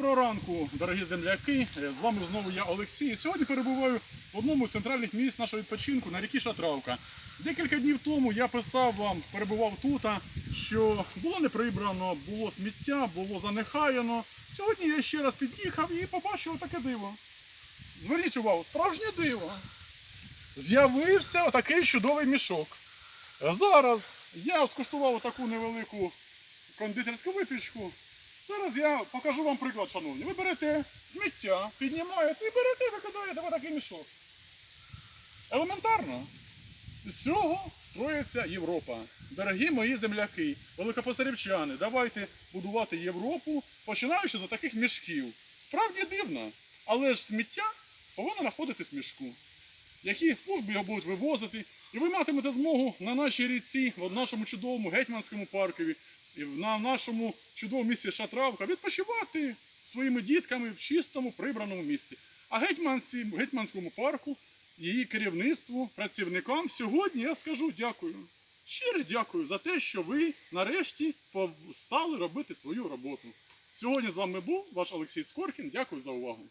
Доброго ранку, дорогі земляки. Е, З вами знову я Олексій. Сьогодні перебуваю в одному з центральних місць нашого відпочинку на рікі Шатравка. Декілька днів тому я писав вам, перебував тут, що було не прибрано, було сміття, було занехаяно. Сьогодні я ще раз під'їхав і побачив таке диво. Зверніть увагу, справжнє диво. З'явився отакий чудовий мішок. Зараз я скуштував таку невелику кондитерську випічку. Зараз я покажу вам приклад, шановні. Ви берете сміття, піднімаєте і берете, викидаєте в такий мішок. Елементарно. З цього строїться Європа. Дорогі мої земляки, великопосерівчани, давайте будувати Європу, починаючи з таких мішків. Справді дивно, але ж сміття повинно знаходитись в мішку. Які служби його будуть вивозити, і ви матимете змогу на нашій ріці, в нашому чудовому гетьманському паркові, і на нашому чудовому місці Шатравка відпочивати своїми дітками в чистому прибраному місці. А гетьманці, гетьманському парку, її керівництву, працівникам сьогодні я скажу дякую. Щире дякую за те, що ви нарешті стали робити свою роботу. Сьогодні з вами був ваш Олексій Скоркін. Дякую за увагу.